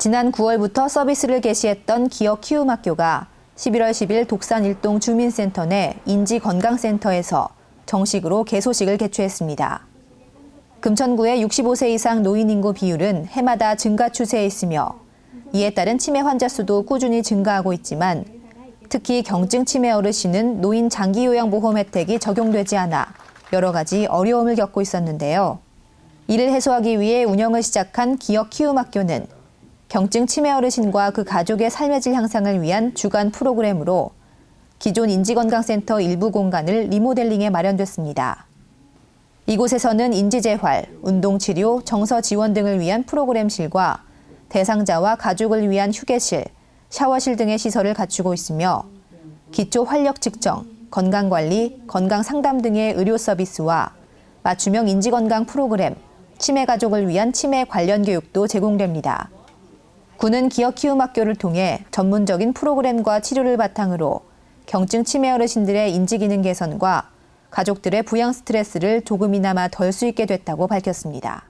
지난 9월부터 서비스를 개시했던 기업 키움 학교가 11월 10일 독산 일동 주민센터 내 인지건강센터에서 정식으로 개소식을 개최했습니다. 금천구의 65세 이상 노인 인구 비율은 해마다 증가 추세에 있으며 이에 따른 치매 환자 수도 꾸준히 증가하고 있지만 특히 경증 치매 어르신은 노인 장기 요양 보험 혜택이 적용되지 않아 여러 가지 어려움을 겪고 있었는데요. 이를 해소하기 위해 운영을 시작한 기억 키움 학교는 경증 치매 어르신과 그 가족의 삶의 질 향상을 위한 주간 프로그램으로 기존 인지건강센터 일부 공간을 리모델링해 마련됐습니다. 이곳에서는 인지재활, 운동치료, 정서 지원 등을 위한 프로그램실과 대상자와 가족을 위한 휴게실, 샤워실 등의 시설을 갖추고 있으며 기초 활력 측정, 건강관리, 건강상담 등의 의료 서비스와 맞춤형 인지건강 프로그램, 치매 가족을 위한 치매 관련 교육도 제공됩니다. 군은 기억 키움 학교를 통해 전문적인 프로그램과 치료를 바탕으로 경증 치매 어르신들의 인지 기능 개선과 가족들의 부양 스트레스를 조금이나마 덜 수 있게 됐다고 밝혔습니다.